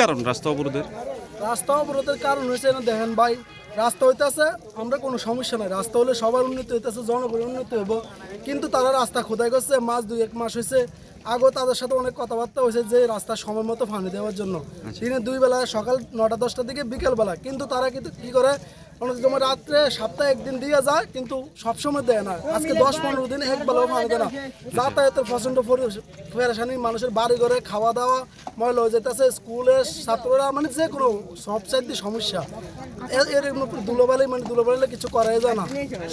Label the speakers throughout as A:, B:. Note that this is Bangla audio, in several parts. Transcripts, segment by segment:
A: কারণ রাস্তা অবরোধের?
B: রাস্তা অবরোধের কারণ হয়েছে না দেখেন ভাই রাস্তা হইতেছে আমরা কোনো সমস্যা নাই। রাস্তা হলে সবার উন্নতি হইতেছে জনগণের উন্নতি হইব। কিন্তু তারা রাস্তা খোদাই করছে মাস দুই এক মাস হয়েছে আগেও তাদের সাথে অনেক কথাবার্তা হয়েছে যে রাস্তা সময় মতো ফানি দেওয়ার জন্য। দিনে দুই বেলা সকাল নটা দশটার দিকে বিকেল বেলা কিন্তু তারা কিন্তু কি করে? সময় রাত্রে সপ্তাহে একদিন দিয়ে যায় কিন্তু সবসময় দেয় না। আজকে দশ পনেরো দিন এক বেলাও পানি দেয় না। যাতায়াতের প্রচণ্ড ফেরাসানি মানুষের বাড়ি ঘরে খাওয়া দাওয়া ময়লা হয়ে যেতেছে স্কুলের ছাত্ররা মানে যে কোনো সব সাইডে সমস্যা। এর ধুলোবালি মানে ধুলোবালিলে কিছু করাই যায় না।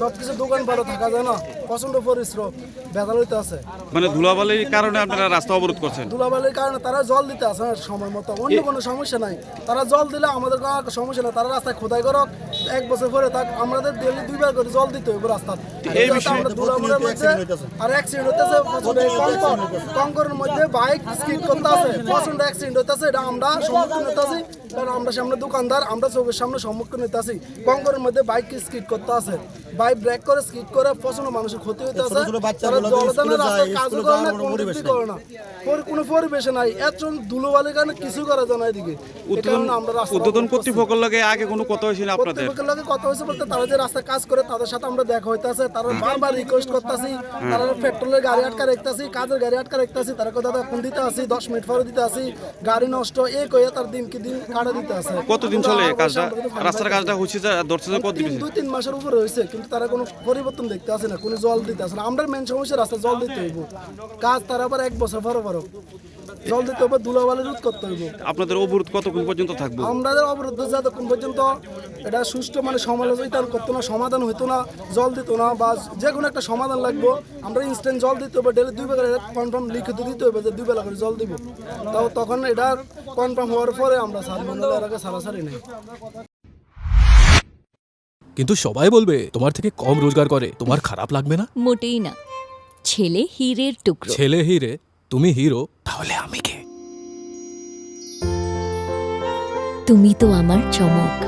B: সব কিছু দোকান ভালো থাকা যায় না। প্রচণ্ড পরিশ্রম বেতাল হইতে আছে।
A: মানে ধুলাবালির কারণে আপনারা রাস্তা অবরোধ করছেন?
B: ধুলাবালির কারণে তারা জল দিতে আসে সময় মতো। অন্য কোনো সমস্যা নাই। তারা জল দিলে আমাদের কোনো সমস্যা নাই। তারা রাস্তায় খোদাই করক এক বছর পরে তাক আমাদের ডেলি দুইবার করে জল দিতে হবে রাস্তা
A: এই বিষয়ে-
B: আর অ্যাক্সিডেন্ট হইতেছে কঙ্করের মধ্যে বাইক স্কিড করতে আছে। প্রচণ্ড অ্যাক্সিডেন্ট হইতেছে এটা আমরা সম্মুখীন হইতেছি কারণ আমরা সামনে দোকানদার আমরা চোখের সামনে সম্মুখীন হইতেছি। কঙ্করের মধ্যে বাইক স্কিড করতে আছে। বাইক ব্রেক করে স্কিড করে প্রচণ্ড মানুষের ক্ষতি
C: যায়,
B: রাস্তায় কাজও করে না
C: কোনো।
B: করে না। পরিবেশে নাই। এত ধুলোবালির কারণে কিছু করা যায় না এদিকে।
A: উদ্বোধন
B: আমরা রাস্তা
A: উদ্বোধন
B: অবরোধ করছি।
A: কর্তৃপক্ষের লগে আগে কোনো কথা হয়েছিল আপনাদের?
B: কর্তৃপক্ষের লগে কথা হয়েছে বলতে তারা যে রাস্তায় কাজ করে তাদের সাথে আমরা দেখা হইতাছে। তারা বারবার রিকোয়েস্ট করতেছি। তারা পেট্রোলের গাড়ি আটকা রাখতেছি কাজের গাড়ি আটকা রাখতেছি। তারা কথা এখন দিতে আসি দশ মিনিট পরে দিতে আসি। গাড়ি নষ্ট এই কইয়া তার দিন কি দিন আছে
A: কতদিন চলে কাজটা? রাস্তার কাজটা হচ্ছে ধরছে যে কতদিন?
B: দুই তিন মাসের উপরে হয়েছে কিন্তু তারা কোনো পরিবর্তন দেখতে আসে না কোনো জল দিতে আসে না। আমরা মেন সমস্যা রাস্তা জল দিতে হইব। কাজ তারা আবার এক বছর বারো বারো জল দিতে হবে ধুলাবালি রোধ করতে হইব।
A: আপনাদের অবরোধ কতক্ষণ পর্যন্ত থাকবে?
B: আমাদের অবরোধ যতক্ষণ পর্যন্ত এটা সুষ্ঠু মানে সমালোচনা করতো না সমাধান হইতো না জল দিত না বা যে কোনো একটা সমাধান লাগবো। আমরা ইনস্ট্যান্ট জল দিতে হবে ডেলি দুই বেলা কনফার্ম লিখিত দিতে হবে যে দুই বেলা করে জল দিব। তাও তখন এটা কনফার্ম হওয়ার পরে আমরা সার মানে এর আগে সারাসারি নেই।
D: কিন্তু সবাই বলবে তোমার থেকে কম রোজগার করে তোমার খারাপ লাগবে না?
E: মোটেই না। ছেলে হীরের টুকরো।
D: ছেলে হিরে তুমি হিরো তাহলে আমি কে?
E: তুমি তো আমার চমক।